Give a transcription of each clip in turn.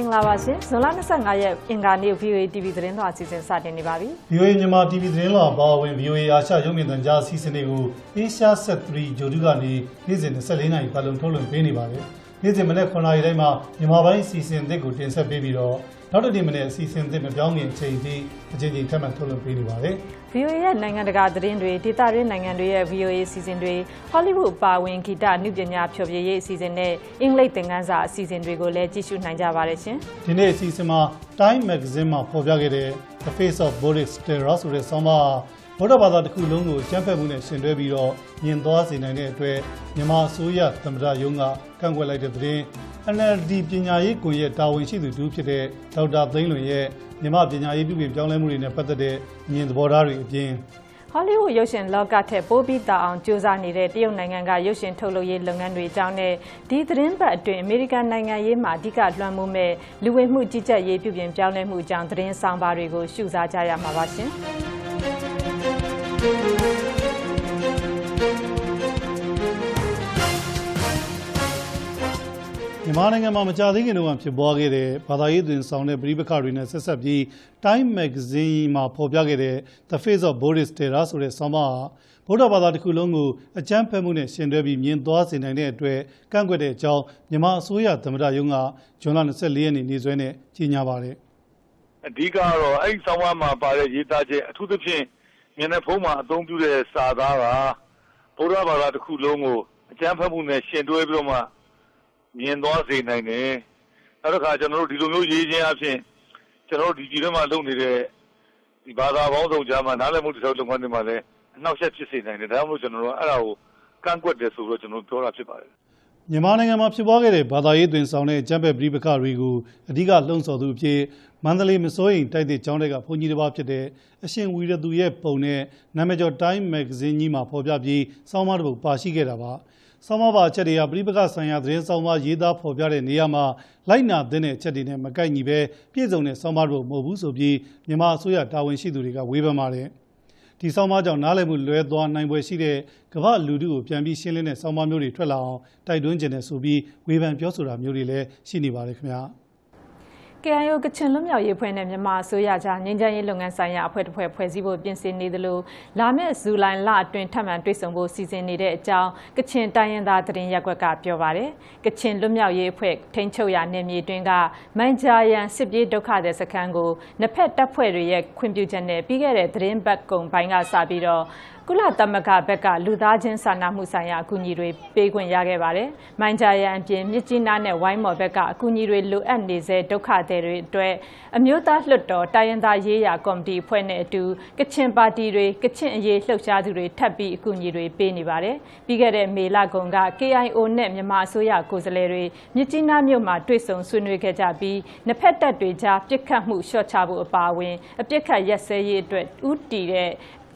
င်္ဂလာပါခင်ဗျာမင်္ဂလာပါရှင်ဇွန်လ25ရက်အင်္ဂါနေ့ VOA TV သတင်းတော်အစီအစဉ်စတင်နေပါပြီ VOA မြန်မာ TV သတင်းလွှာပါဝင် VOA အာရှရုပ်မြင်သံကြားအစီအစဉ်တွေကို Asia Set 3ဂျိုဒူကနေနေ့စဉ်24နာရီပတ်လုံးထုတ်လွှင့်ပေးနေပါတယ်နေ့စဉ်မနေ့9နာရီတိုင်းမှာမြန်မာပိုင်းအစီအစဉ်အသစ်ကိုတင်ဆက်ပေးပြီးတော့နောက်တစ်နေ့မနေ့အစီအစဉ်အသစ်မပြောင်းခင်အချိန်ထိအချိန်ချင်းထပ်မံထုတ်လွှင့်ပေးနေပါတယ် VOA ရဲ့နိုင်ငံတကာသတင်းတွေဒေသတွင်းနိုင်ငံတွေရဲ့ VOA အစီအစဉ်တွေ Hollywood ပါဝင်ဂီတအနုပညာဖျော်ဖြေရေးအစီအစဉ်နဲ့အင်္ဂလိပ်သင်ခန်းစာအစီအစဉ်တွေကိုလည်းကြည့်ရှုနိုင်ကြပါတယ်ရှင်ဒီနေ့အစီအစဉ်မှာ Time Magazine မှာဖော်ပြခဲ့တဲ့ The Face of Boris Terror ဆိုတဲ့ဆောင်းပါးဗုဒ္ဓဘာသာတစ်ခုလုံးကိုကျမ်းဖက်မှုနဲ့ရှင်တွဲပြီးတော့မြင်သွားစေနိုင်တဲ့အတွက်မြန်မာအစိုးရသမ္မတရုံးကကန့်ကွက်လိုက်တဲ့သတင်း NLD ပညာရေးကွန်ရက်တာဝန်ရှိသူတူဖြစ်တဲ့ဒေါက်တာသိန်းလွင်ရဲ့မြန်မာပညာရေးပြုပြင်ပြောင်းလဲမှုတွေနဲ့ပတ်သက်တဲ့မြင်သဘောထားတွေအပြင် Hollywood ရုပ်ရှင်လောကထက်ပိုပြီးတောအောင်ကြိုးစားနေတဲ့တရုတ်နိုင်ငံကရုပ်ရှင်ထုတ်လုပ်ရေးလုပ်ငန်းတွေအကြောင်းနဲ့ဒီသတင်းပတ်အတွင်းအမေရိကန်နိုင်ငံရေးမှာအဓိကလွှမ်းမိုးမဲ့လူဝင်မှုကြီးကြပ်ရေးပြုပြင်ပြောင်းလဲမှုအကြောင်းသတင်းဆောင်ပါတွေကိုရှုစားကြရမှာပါရှင် မြန်မာနိုင်ငံမှာမကြာသေးခင်တုန်းကဖြစ်ပွားခဲ့တဲ့ဘာသာရေးသွင်ဆောင်တဲ့ပြည်ပခါတွေနဲ့ဆက်ဆက်ပြီး Time Magazine မှာဖော်ပြခဲ့တဲ့ The Face of Boris Terror ဆိုတဲ့ဆောင်းပါးဟာဗုဒ္ဓဘာသာတစ်ခုလုံးကိုအကြမ်းဖက်မှုနဲ့ရှင်တွဲပြီးမြင်သွားစေနိုင်တဲ့အတွက်ကန့်ကွက်တဲ့အကြောင်းမြန်မာအစိုးရသမ္မတရုံးကဇွန်လ24ရက်နေ့နေ့စွဲနဲ့ကြေညာပါတယ်အဓိကကတော့အဲ့ဒီဆောင်းပါးမှာပါတဲ့ရေးသားချက်အထူးသဖြင့်မျက်နှာဖုံးမှာအသုံးပြုတဲ့စာသားကဗုဒ္ဓဘာသာတစ်ခုလုံးကိုအကျမ်းဖတ်မှုနဲ့ရှင်တွဲပြီးတော့မှ မြင်သွားစေနိုင်တယ်။နောက်တစ်ခါကျွန်တော်တို့ဒီလိုမျိုးရေးခြင်းအဖြစ်ကျွန်တော်တို့ဒီကြည်ထဲမှာလုပ်နေတဲ့ဒီဘာသာပေါင်းစုံကြားမှာနားလည်မှုတစ်စုံလုပ်ငန်းတွေမှာလည်းအနောက်ရှက်ဖြစ်စေနိုင်တယ်။ဒါကြောင့်မို့ကျွန်တော်တို့ကအဲ့ဒါကိုကန့်ကွက်တယ်ဆိုတော့ကျွန်တော်တို့ပြောတာဖြစ်ပါတယ်။မြန်မာနိုင်ငံမှာဖြစ်ပွားခဲ့တဲ့ဘာသာရေးသွင်ဆောင်တဲ့အကြမ်းဖက်ပြည်ပခါတွေကိုအဓိကလှုံ့ဆော်သူအဖြစ်မန္တလေးမစိုးရိမ်တိုက်တဲ့ကျောင်းတွေကဘုန်းကြီးတစ်ပါးဖြစ်တဲ့အရှင်ဝီရသူရဲ့ပုံနဲ့နာမည်ကျော် Time Magazine ကြီးမှာဖော်ပြပြီးစောင်းမတစ်ပုဒ်ပါရှိခဲ့တာပါ စောင်းမပါအချက်တွေကပြည်ပခဆိုင်ရာသတင်းဆောင်မရေးသားဖော်ပြတဲ့နေရာမှာလိုက်နာတဲ့အချက်တွေနဲ့မကိုက်ညီပဲပြည့်စုံတဲ့စောင်းမတစ်ပုဒ်မဟုတ်ဘူးဆိုပြီးမြန်မာအစိုးရတာဝန်ရှိသူတွေကဝေဖန်ပါတယ်ဒီဆောင်းပါးကြောင့်နားလည်မှုလွဲသွားနိုင်ပွဲရှိတဲ့ကမ္ဘာလူထုကိုပြန်ပြီးရှင်းလင်းတဲ့ဆောင်းပါးမျိုးတွေထွက်လာအောင်တိုက်တွန်းခြင်းနဲ့ဆိုပြီးဝေဖန်ပြောဆိုတာမျိုးတွေလည်းရှိနေပါတယ်ခင်ဗျာ KIO ကချင်လွတ်မြောက်ရေးဖွဲ့နဲ့မြန်မာအစိုးရကြားငြိမ်းချမ်းရေးလုပ်ငန်းဆိုင်ရာအဖွဲ့တစ်ဖွဲ့ဖွဲ့စည်းဖို့ပြင်ဆင်နေသလိုလာမယ့်ဇူလိုင်လအတွင်းထပ်မံတွေ့ဆုံဖို့စီစဉ်နေတဲ့အကြောင်းကချင်တိုင်းရင်းသားသတင်းရက်ကွက်ကပြောပါတယ်။ကချင်လွတ်မြောက်ရေးအဖွဲ့ထိန်းချုပ်ရာနယ်မြေတွင်းကမိုင်ဂျာယန်စစ်ပြေးဒုက္ခသည်စခန်းကိုနှစ်ဖက်တပ်ဖွဲ့တွေရဲ့ခွင့်ပြုချက်နဲ့ပြီးခဲ့တဲ့သတင်းပတ်ကုံပိုင်းကစပြီးတော့ ကုလသမဂ္ဂဘက်ကလူသားချင်းစာနာမှုဆိုင်ရာအကူအညီတွေပေးခွင့်ရခဲ့ပါတယ်။မိုင်ဂျာယန်အပြင်မြစ်ကြီးနားနဲ့ဝိုင်းမော်ဘက်ကအကူအညီတွေလိုအပ်နေစေဒုက္ခသည်တွေအတွက်အမျိုးသားလွှတ်တော်တိုင်းရင်းသားရေးရာကော်မတီအဖွဲ့နဲ့အတူကချင်ပါတီတွေကချင်အရေးလှုပ်ရှားသူတွေထပ်ပြီးအကူအညီတွေပေးနေပါတယ်။ပြီးခဲ့တဲ့မေလကုံက KIO နဲ့မြန်မာအစိုးရကိုယ်စားလှယ်တွေမြစ်ကြီးနားမြို့မှာတွေ့ဆုံဆွေးနွေးခဲ့ကြပြီးနှစ်ဖက်တပ်တွေကြားပြစ်ခတ်မှုလျှော့ချဖို့အပါအဝင်အပြစ်ခတ်ရက်စဲရေးအတွက်ဥတီတဲ့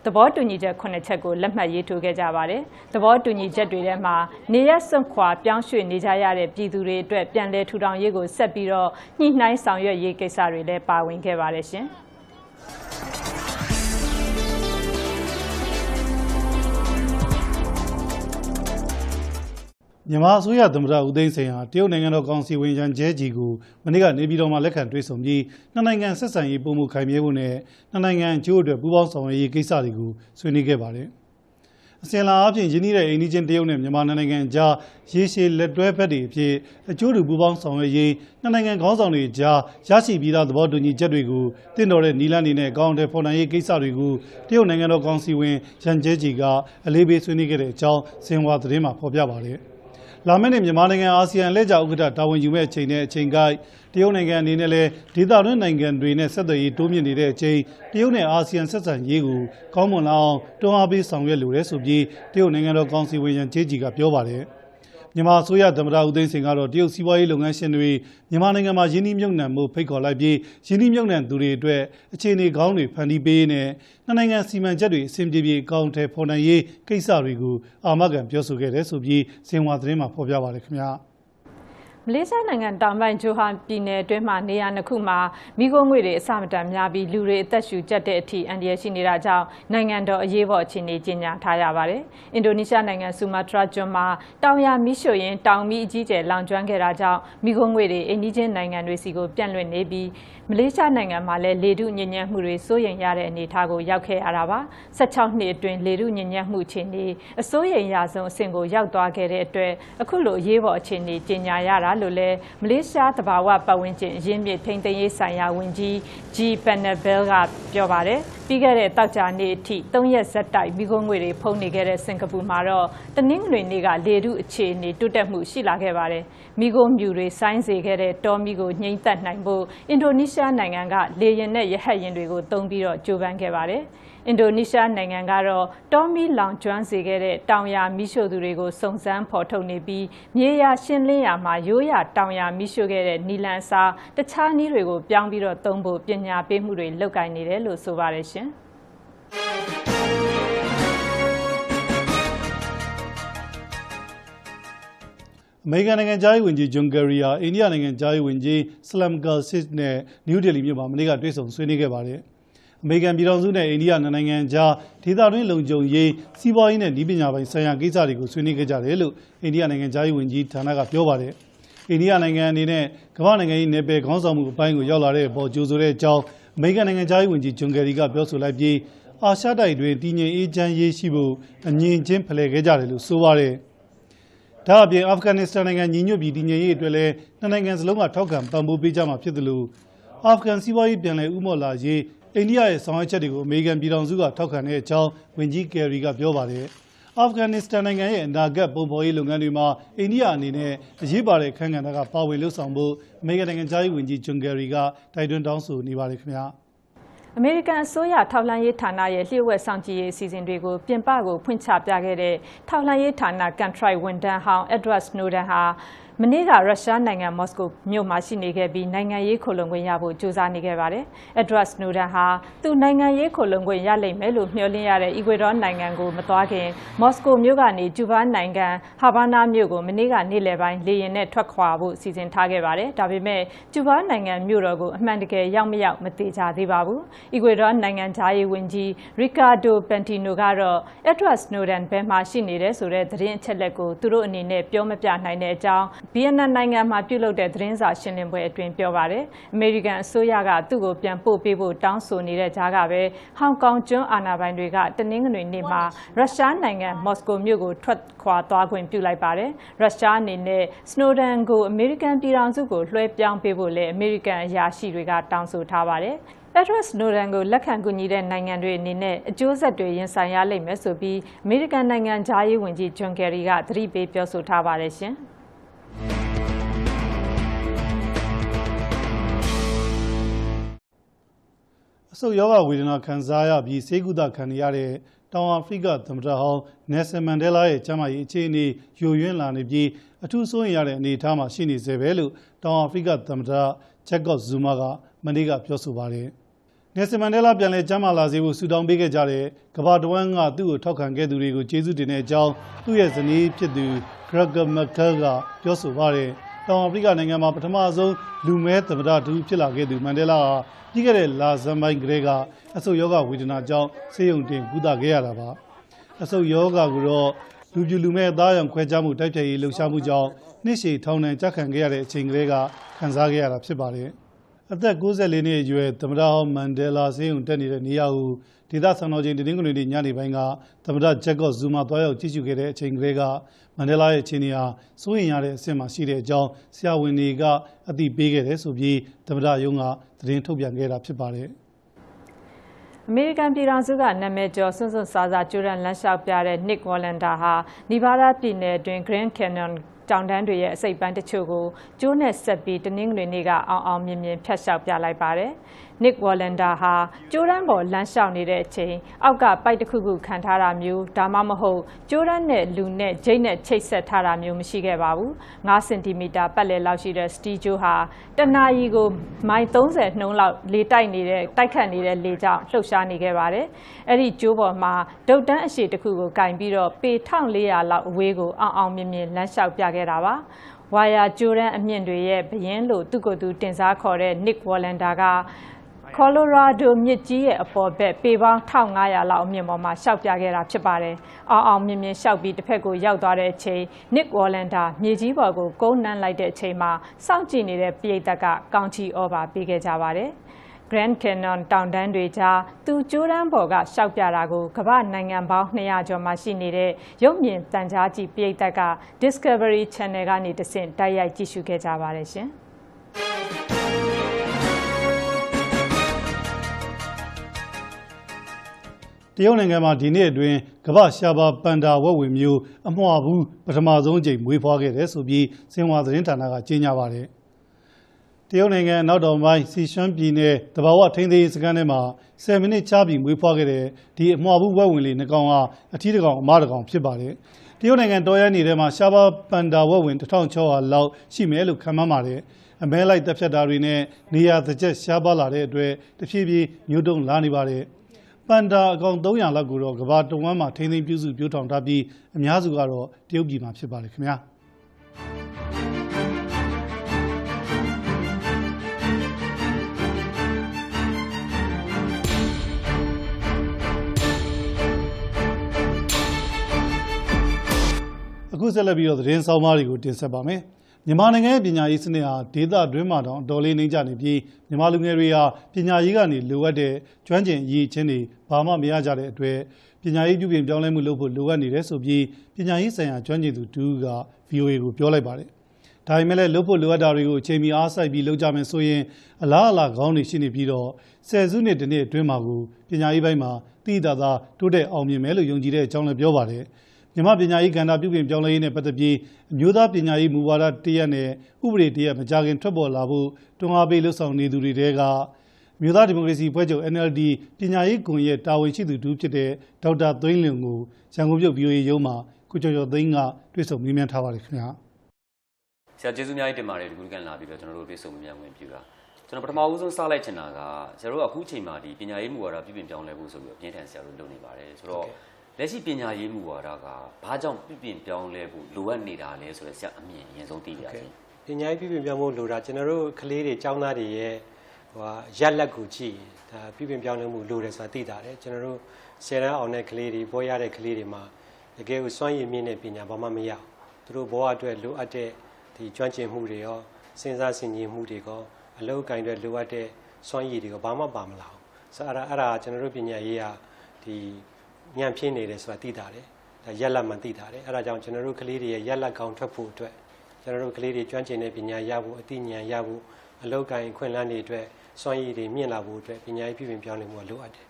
သဘောတူညီချက်9ချက်ကိုလက်မှတ်ရေးထိုးခဲ့ကြပါတယ်။သဘောတူညီချက်တွေထဲမှာနေရစွန့်ခွာပြောင်းရွှေ့နေကြရတဲ့ပြည်သူတွေအတွက်ပြန်လည်ထူထောင်ရေးကိုဆက်ပြီးတော့ညှိနှိုင်းဆောင်ရွက်ရေးကိစ္စတွေလည်းပါဝင်ခဲ့ပါတယ်ရှင်။ မြန်မာအစိုးရသမ္မတဦးသိန်းစိန်ဟာတရုတ်နိုင်ငံတော်ကောင်စီဝင်ရန်ကျဲကြီးကိုမနေ့ကနေပြည်တော်မှာလက်ခံတွေ့ဆုံပြီးနှစ်နိုင်ငံဆက်ဆံရေးပုံမှုခိုင်မြဲဖို့နဲ့နှစ်နိုင်ငံအကျိုးအတွက်ပူးပေါင်းဆောင်ရွက်ရေးကိစ္စတွေကိုဆွေးနွေးခဲ့ပါတယ်။အစဉ်လာအဖြစ်ယင်းနှီးတဲ့အိန္ဒိချင်းတရုတ်နဲ့မြန်မာနှစ်နိုင်ငံအကြားရေရှည်လက်တွဲဖက်တွေအဖြစ်အကျိုးတူပူးပေါင်းဆောင်ရွက်ရေးနှစ်နိုင်ငံခေါင်းဆောင်တွေကြားရရှိပြီးသားသဘောတူညီချက်တွေကိုတင့်တော်တဲ့နီလန်းနေနဲ့အကောင့်တွေဖော်နိုင်ရေးကိစ္စတွေကိုတရုတ်နိုင်ငံတော်ကောင်စီဝင်ရန်ကျဲကြီးကအလေးပေးဆွေးနွေးခဲ့တဲ့အကြောင်းစင်ဝါသတင်းမှာဖော်ပြပါတယ်။ လာမယ့်နေ့မြန်မာနိုင်ငံအာဆီယံလက်ကျဥက္ကဋ္ဌတာဝန်ယူမဲ့အချိန်နဲ့အချိန်ကိုက်တရုတ်နိုင်ငံအနေနဲ့လည်းဒေသတွင်းနိုင်ငံတွေနဲ့ဆက်သွယ်ရေးတိုးမြင့်နေတဲ့အချိန်တရုတ်နဲ့အာဆီယံဆက်ဆံရေးကိုကောင်းမွန်လာအောင်တွန်းအားပေးဆောင်ရွက်လိုတယ်ဆိုပြီးတရုတ်နိုင်ငံတော်ကောင်စီဝင်ရန်ကျေးကြီးကပြောပါတယ် မြန်မာအစိုးရသမ္မတဦးသိန်းစိန်ကတော့တရုတ်စီးပွားရေးလုပ်ငန်းရှင်တွေမြန်မာနိုင်ငံမှာယင်းနှိမ့်မြုပ်နှံမှုဖိတ်ခေါ်လိုက်ပြီးယင်းနှိမ့်မြုပ်နှံသူတွေအတွက်အခြေအနေကောင်းတွေဖန်တီးပေးနဲ့နှစ်နိုင်ငံစီမံချက်တွေအဆင်ပြေပြေအကောင့်ထဲပေါ်နိုင်ရေးကိစ္စတွေကိုအာမခံပြောဆိုခဲ့တယ်ဆိုပြီးစင်ဝါသတင်းမှာဖော်ပြပါတယ်ခင်ဗျာ မမလေးရှားနိုင်ငံတောင်ပိုင်းဂျိုဟာပြည်နယ်အတွင်းမှာနေရာနှစ်ခုမှာမိခိုးငွေတွေအစမတန်များပြီးလူတွေအသက်ရှူကျက်တဲ့အထိအန္တရာယ်ရှိနေတာကြောင့်နိုင်ငံတော်အရေးပေါ်အခြေအနေကြီးညာထားရပါတယ်။အင်ဒိုနီးရှားနိုင်ငံဆူမာတရာကျွန်းမှာတောင်ယာမီးရှို့ရင်တောင်မီးအကြီးကျယ်လောင်ကျွမ်းခဲ့တာကြောင့်မိခိုးငွေတွေအိန္ဒိချင်းနိုင်ငံတွေစီကိုပြန့်လွင့်နေပြီး မလေးရှားနိုင်ငံမှာလည်းလေထုညဉ့်ညံ့မှုတွေစိုးရိမ်ရတဲ့အနေအထားကိုရောက်ခဲ့ရတာပါ။16နှစ်အတွင်းလေထုညဉ့်ညံ့မှုအခြေအနေအစိုးရိမ်ရဆုံးအဆင့်ကိုရောက်သွားခဲ့တဲ့အတွက်အခုလိုအရေးပေါ်အခြေအနေကြီးညာရတာလို့လည်းမလေးရှားတဘာဝပတ်ဝန်းကျင်အရင်းမြစ်ထိန်းသိမ်းရေးဆိုင်ရာဝန်ကြီးဂျီပန်နဘဲလ်ကပြောပါတယ် ပြီးခဲ့တဲ့တောက်ကြနေ့အထိ၃ရက်ဆက်တိုက်မိခိုးငွေတွေဖုံးနေခဲ့တဲ့စင်ကာပူမှာတော့တနင်္ဂနွေနေ့ကလေထုအခြေအနေတိုးတက်မှုရှိလာခဲ့ပါတယ်မိခိုးမြူတွေဆိုင်းစေခဲ့တဲ့တောမီကိုငြိမ့်သက်နိုင်ဖို့အင်ဒိုနီးရှားနိုင်ငံကလေယာဉ်နဲ့ရဟတ်ယာဉ်တွေကိုသုံးပြီးတော့ကြိုးပမ်းခဲ့ပါတယ် အင်ဒိုနီးရှားနိုင်ငံကတော့တောမီလောင်ကျွမ်းစေခဲ့တဲ့တောင်ယာမီးရှို့သူတွေကိုစုံစမ်းဖော်ထုတ်နေပြီးမြေယာရှင်းလင်းရာမှာရိုးရာတောင်ယာမီးရှို့ခဲ့တဲ့နီလန်စာတခြားနည်းတွေကိုပြောင်းပြီးတော့သုံးဖို့ပညာပေးမှုတွေလုပ်ကိုင်နေတယ်လို့ဆိုပါတယ်ရှင်။အမေရိကန်နိုင်ငံသားရေးဝန်ကြီးဂျွန်ကယ်ရီယာအိန္ဒိယနိုင်ငံသားရေးဝန်ကြီးဆလမ်ကာစစ်နဲ့နယူးဒေလီမြို့မှာမနေ့ကတွေ့ဆုံဆွေးနွေးခဲ့ပါတယ်။ အမေရိကန်ပြည်ထောင်စုနဲ့အိန္ဒိယနိုင်ငံကြားဒေသတွင်းလုံခြုံရေးစီးပွားရေးနဲ့ဤပညာပိုင်းဆိုင်ရာကိစ္စတွေကိုဆွေးနွေးခဲ့ကြတယ်လို့အိန္ဒိယနိုင်ငံသားရေးဝန်ကြီးဌာနကပြောပါတယ်။အိန္ဒိယနိုင်ငံအနေနဲ့ကမ္ဘာနိုင်ငံရေးနယ်ပယ်ခေါင်းဆောင်မှုအပိုင်းကိုရောက်လာတဲ့အပေါ်ကြိုးဆိုတဲ့အကြောင်းအမေရိကန်နိုင်ငံသားရေးဝန်ကြီးဂျွန်ကယ်ရီကပြောဆိုလိုက်ပြီးအာရှတိုက်တွင်တည်ငြိမ်အေးချမ်းရေးရှိဖို့အငြင်းချင်းဖလှယ်ခဲ့ကြတယ်လို့ဆိုပါတယ်။ဒါအပြင်အာဖဂန်နစ္စတန်နိုင်ငံညီညွတ်ပြည်တည်ငြိမ်ရေးအတွက်လည်းနှစ်နိုင်ငံစလုံးကထောက်ခံပံ့ပိုးပေးကြမှာဖြစ်တယ်လို့အာဖဂန်စီးပွားရေးပြန်လည်ဥမော်လာရေး အိန္ဒိယရဲ့ဆောင်ရွက်ချက်တွေကိုအမေရိကန်ပြည်ထောင်စုကထောက်ခံတဲ့အကြောင်းဝန်ကြီးကယ်ရီကပြောပါတယ်။အာဖဂန်နစ္စတန်နိုင်ငံရဲ့အနာဂတ်ပုံဖော်ရေးလုပ်ငန်းတွေမှာအိန္ဒိယအနေနဲ့အရေးပါတဲ့အခမ်းကဏ္ဍကပါဝင်လှုပ်ဆောင်ဖို့အမေရိကန်နိုင်ငံသားရေးဝန်ကြီးဂျွန်ကယ်ရီကတိုက်တွန်းတောင်းဆိုနေပါတယ်ခင်ဗျာ။အမေရိကန်အစိုးရထောက်လှမ်းရေးဌာနရဲ့လျှို့ဝှက်ဆောင်ကြည့်ရေးအစီအစဉ်တွေကိုပြင်ပကိုဖွင့်ချပြခဲ့တဲ့ထောက်လှမ်းရေးဌာနကန်ထရိုက်ဝန်တန်းဟောင်း Edward Snowden ဟာ မနေ့ကရုရှားနိုင်ငံမော်စကိုမြို့မှာရှိနေခဲ့ပြီးနိုင်ငံရေးခိုလုံခွင့်ရဖို့ကြိုးစားနေခဲ့ပါတယ်။ Edward Snowden ဟာသူနိုင်ငံရေးခိုလုံခွင့်ရလိမ့်မယ်လို့မျှော်လင့်ရတဲ့အီကွေဒေါနိုင်ငံကိုမသွားခင်မော်စကိုမြို့ကနေကျူဘားနိုင်ငံဟာဗာနာမြို့ကိုမနေ့ကနေ့လယ်ပိုင်းလေယာဉ်နဲ့ထွက်ခွာဖို့စီစဉ်ထားခဲ့ပါတယ်။ဒါပေမဲ့ကျူဘားနိုင်ငံမြို့တော်ကိုအမှန်တကယ်ရောက်မရောက်မသေးကြသေးပါဘူး။အီကွေဒေါနိုင်ငံသားရေးဝန်ကြီးရီကာဒိုပန်တီနိုကတော့ Edward Snowden ဘယ်မှာရှိနေတယ်ဆိုတဲ့သတင်းအချက်အလက်ကိုသူတို့အနေနဲ့ပြောမပြနိုင်တဲ့အကြောင်းဗီယက်နမ်နိုင်ငံမှာပြုလုပ်တဲ့သတင်းစာရှင်းလင်းပွဲအတွင်းပြောပါတယ်။အမေရိကန်အစိုးရကသူ့ကိုပြန်ပို့ပေးဖို့တောင်းဆိုနေတဲ့ကြားကပဲဟောင်ကောင်ကျွန်းအာဏာပိုင်တွေကတနင်္ဂနွေနေ့မှာရုရှားနိုင်ငံမော်စကိုမြို့ကိုထွက်ခွာသွားခွင့်ပြုလိုက်ပါတယ်။ရုရှားအနေနဲ့ Snowden ကိုအမေရိကန်ပြည်ထောင်စုကိုလွှဲပြောင်းပေးဖို့လည်းအမေရိကန်အရာရှိတွေကတောင်းဆိုထားပါတယ်။ Edward Snowden ကိုလက်ခံကူညီတဲ့နိုင်ငံတွေအနေနဲ့အကျိုးဆက်တွေရင်ဆိုင်ရလိမ့်မယ်ဆိုပြီးအမေရိကန်နိုင်ငံသားရေးဝန်ကြီးဂျွန်ကယ်ရီကသတိပေးပြောဆိုထားပါတယ်ရှင်။ ဆုတ်ယောဂဝေဒနာခံစားရပြီးဆေးကုသခံနေရတဲ့တောင်အာဖရိကသမ္မတဟောင်းနယ်ဆယ်မန်ဒဲလာရဲ့ကျန်းမာရေးအခြေအနေယိုယွင်းလာနေပြီးအထူးစိုးရိမ်ရတဲ့အနေအထားမှာရှိနေစေပဲလို့တောင်အာဖရိကသမ္မတဂျက်ကော့ဇူမာကမနေ့ကပြောဆိုပါတယ်။နယ်ဆယ်မန်ဒဲလာပြန်လည်ကျန်းမာလာစေဖို့ဆုတောင်းပေးခဲ့ကြတဲ့ကမ္ဘာတဝန်းကသူ့ကိုထောက်ခံခဲ့သူတွေကိုကျေးဇူးတင်တဲ့အကြောင်းသူ့ရဲ့ဇနီးဖြစ်သူဂရက်ဂါမက်ကဲကပြောဆိုပါတယ်။ တောင်အာဖရိကနိုင်ငံမှာပထမဆုံးလူမဲသမ္မတတူဖြစ်လာခဲ့သူမန်ဒဲလာဟာပြီးခဲ့တဲ့လဇန်ပိုင်းကလေးကအဆုတ်ယောဂဝေဒနာကြောင့်ဆေးရုံတင်ကုသခဲ့ရတာပါအဆုတ်ယောဂကိုတော့လူပြူလူမဲအသားအရောင်ခွဲခြားမှုတိုက်ဖျက်ရေးလှုပ်ရှားမှုကြောင့်နှစ်ရှည်ထောင်ဒဏ်ကြခံခဲ့ရတဲ့အချိန်ကလေးကခံစားခဲ့ရတာဖြစ်ပါတယ်အသက်64နှစ်အရွယ်သမ္မတဟောင်းမန်ဒဲလာဆေးရုံတက်နေတဲ့နေရာကို ဒေသစံတော်ချိန်တနင်္ဂနွေနေ့ညနေပိုင်းကသမ္မတဂျက်ကော့ဇူမာတွားရောက်ကြည့်ရှုခဲ့တဲ့အချိန်ကလေးကမန်ဒဲလာရဲ့အခြေအနေဟာစိုးရိမ်ရတဲ့အဆင့်မှာရှိတဲ့အကြောင်းဆရာဝန်တွေကအသိပေးခဲ့တယ်ဆိုပြီးသမ္မတရုံးကသတင်းထုတ်ပြန်ခဲ့တာဖြစ်ပါတယ်အမေရိကန်ပြည်ထောင်စုကနာမည်ကျော်စွန့်စွန့်စားစားကျူရန်လမ်းလျှောက်ပြတဲ့ Nick Wallander ဟာနီဗားဒါးပြည်နယ်အတွင်း Grand Canyon တောင်တန်းတွေရဲ့အစိပ်ပိုင်းတချို့ကိုကျိုးနဲ့ဆက်ပြီးတနင်္ဂနွေနေ့ကအောင်အောင်မြင်မြင်ဖြတ်လျှောက်ပြလိုက်ပါတယ်။ Nick Wallander ဟာကျိုးတန်းပေါ်လမ်းလျှောက်နေတဲ့အချိန်အောက်ကပိုက်တစ်ခုခုခံထားတာမျိုးဒါမှမဟုတ်ကျိုးတန်းနဲ့လူနဲ့ဂျိတ်နဲ့ချိတ်ဆက်ထားတာမျိုးမရှိခဲ့ပါဘူး။9စင်တီမီတာပတ်လည်လောက်ရှိတဲ့စတီဂျိုးဟာတနာရီကိုမိုင်30နှုန်းလောက်လေတိုက်နေတဲ့တိုက်ခတ်နေတဲ့လေကြောင့်လှုပ်ရှားနေခဲ့ပါတယ်။အဲ့ဒီကျိုးပေါ်မှာဒုတ်တန်းအရှိတစ်ခုကိုကင်ပြီးတော့ပေ1400လောက်အဝေးကိုအောင်အောင်မြင်မြင်လမ်းလျှောက်ပြခဲ့ခဲ့တာပါဝါယာဂျိုဒန်အမြင့်တွေရဲ့ဘရင်လို့သူ့ကိုယ်သူတင်စားခေါ်တဲ့ Nick Wallander က Colorado မြစ်ကြီးရဲ့အပေါ်ဘက်ပေပေါင်း1500လောက်အမြင့်ပေါ်မှာရှောက်ပြခဲ့တာဖြစ်ပါတယ်။အောင်အောင်မြင်မြင်ရှောက်ပြီးတစ်ဖက်ကိုရောက်သွားတဲ့အချိန် Nick Wallander မြေကြီးပေါ်ကိုကုန်းနှမ်းလိုက်တဲ့အချိန်မှာစောင့်ကြည့်နေတဲ့ပြည်သက်ကကောင်းချီဩဘာပေးခဲ့ကြပါတယ်။ Grand Canyon တောင်တန်းတွေကြားသူကျိုးတန်းပေါ်ကရှောက်ပြတာကိုကမ္ဘာနိုင်ငံပေါင်း200ကျော်မှာရှိနေတဲ့ရုပ်မြင်သံကြားကြည့်ပြည်သက်က Discovery Channel ကနေတဆင့်တိုက်ရိုက်ကြည့်ရှုခဲ့ကြပါတယ်ရှင်။ တရုတ်နိုင်ငံမှာဒီနေ့အတွင်းကမ္ဘာရှားပါပန်ဒါဝက်ဝင်မျိုးအမွှာဘူးပထမဆုံးအကြိမ်မွေးဖွားခဲ့တယ်ဆိုပြီးစင်ဟွာသတင်းဌာနကကြေညာပါတယ်တရုတ်နိုင်ငံအနောက်တောင်ပိုင်းစီရှွမ်းပြည်နယ်တဘာဝထိန်းသိမ်းရေးစခန်းထဲမှာ10မိနစ်ချပြီးမွေးဖွားခဲ့တဲ့ဒီအမွှာဘူးဝက်ဝင်လေးနှစ်ကောင်ဟာအထီးတစ်ကောင်အမတစ်ကောင်ဖြစ်ပါတယ်တရုတ်နိုင်ငံတော်ရဲနေထဲမှာရှားပါပန်ဒါဝက်ဝင်1600လောက်ရှိမယ်လို့ခန့်မှန်းပါတယ်အမဲလိုက်တပ်ဖြတ်တာတွေနဲ့နေရာတစ်ချက်ရှားပါလာတဲ့အတွက်တဖြည်းဖြည်းမျိုးတုံးလာနေပါတယ် ပန်ဒါအကောင်300လောက်ကိုတော့ကဘာတဝမ်းမှာထိမ့်သိမ်းပြုစုပြောထောင်ထားပြီးအများစုကတော့တရုတ်ပြည်မှာဖြစ်ပါတယ်ခင်ဗျာအခုဆက်လက်ပြီးတော့သတင်းဆောင်ပါးတွေကိုတင်ဆက်ပါမယ် မြန်မာနိုင်ငံရဲ့ပညာရေးစနစ်ဟာဒေသတွင်းမှာတော့အတော်လေးနှိမ့်ချနေပြီးမြန်မာလူငယ်တွေဟာပညာရေးကနေလိုအပ်တဲ့ကျွမ်းကျင်အရေးချင်းတွေဘာမှမရကြတဲ့အတွက်ပညာရေးပြုပြင်ပြောင်းလဲမှုလုပ်ဖို့လိုအပ်နေတယ်ဆိုပြီးပညာရေးဆိုင်ရာကျွမ်းကျင်သူတူက VOA ကိုပြောလိုက်ပါတယ်။ဒါပေမဲ့လည်းလုပ်ဖို့လိုအပ်တာတွေကိုအချိန်မီအားစိုက်ပြီးလုပ်ကြမယ်ဆိုရင်အလားအလာကောင်းတွေရှိနေပြီးတော့ဆယ်စုနှစ်တစ်နှစ်အတွင်းမှာကိုပညာရေးပိုင်းမှာတိတိကျကျတိုးတက်အောင်မြင်မယ်လို့ယုံကြည်တဲ့အကြောင်းလည်းပြောပါတယ်။ မြန်မာပညာရေးကဏ္ဍပြုပြင်ပြောင်းလဲရေးနဲ့ပတ်သက်ပြီးအမျိုးသားပညာရေးမူဝါဒတရက်နဲ့ဥပဒေတရက်မကြခင်ထွက်ပေါ်လာဖို့တွန်းအားပေးလှုပ်ဆောင်နေသူတွေတဲကအမျိုးသားဒီမိုကရေစီဖွဲ့ချုပ် NLD ပညာရေးကွန်ရက်တာဝန်ရှိသူတူဖြစ်တဲ့ဒေါက်တာသိန်းလင်ကိုရန်ကုန်မြို့ VOA ရုံးမှာကုကျော်ကျော်သိန်းကတွေ့ဆုံမေးမြန်းထားပါတယ်ခင်ဗျာဆရာကျေးဇူးအများကြီးတင်ပါတယ်ဒီကုကန်လာပြီးတော့ကျွန်တော်တို့ပြေဆုံမြန်ဝင်ပြတာကျွန်တော်ပထမဦးဆုံးစလိုက်ချင်တာကဆရာတို့ကအခုချိန်မှာဒီပညာရေးမူဝါဒပြုပြင်ပြောင်းလဲဖို့ဆိုပြီးတော့ပြင်းထန်ဆရာတို့လုပ်နေပါတယ်ဆိုတော့ လက်ရှိပညာရေးမူဝါဒကဘာကြောင့်ပြုပြင်ပြောင်းလဲဖို့လိုအပ်နေတာလဲဆိုတော့ဆရာအမြင်အရင်ဆုံးသိပြရစီပညာရေးပြည်ပြင်ပြောင်းဖို့လိုတာကျွန်တော်တို့ကလေးတွေကျောင်းသားတွေရဲ့ဟိုဟာရက်လက်ကိုကြည့်ရင်ဒါပြည်ပြင်ပြောင်းလဲမှုလိုတယ်ဆိုတာသိတာတယ်ကျွန်တော်တို့ဆယ်တန်းအောင်တဲ့ကလေးတွေပေါ်ရတဲ့ကလေးတွေမှာတကယ်ကိုစွမ်းရည်မြင့်တဲ့ပညာဘာမှမရဘူးသူတို့ဘဝအတွက်လိုအပ်တဲ့ဒီကျွမ်းကျင်မှုတွေရောစဉ်းစားဆင်ခြင်မှုတွေရောအလောက်ကိုင်းအတွက်လိုအပ်တဲ့စွမ်းရည်တွေရောဘာမှပါမလာဘူးဆိုတော့အဲ့ဒါအဲ့ဒါကျွန်တော်တို့ပညာရေးကဒီ ညံ့ပြင်းနေတယ်ဆိုတာသိတာတယ်ဒါရက်လက်မှသိတာတယ်အဲ့ဒါကြောင့်ကျွန်တော်တို့ကလေးတွေရဲ့ရက်လက်ကောင်းထွက်ဖို့အတွက်ကျွန်တော်တို့ကလေးတွေကျွမ်းကျင်တဲ့ပညာရဖို့အသိဉာဏ်ရဖို့အလောက်ကိုင်းခွင့်လန်းတွေအတွက်စွမ်းရည်တွေမြင့်လာဖို့အတွက်ပညာရေးပြုပြင်ပြောင်းလဲမှုကလိုအပ်တယ်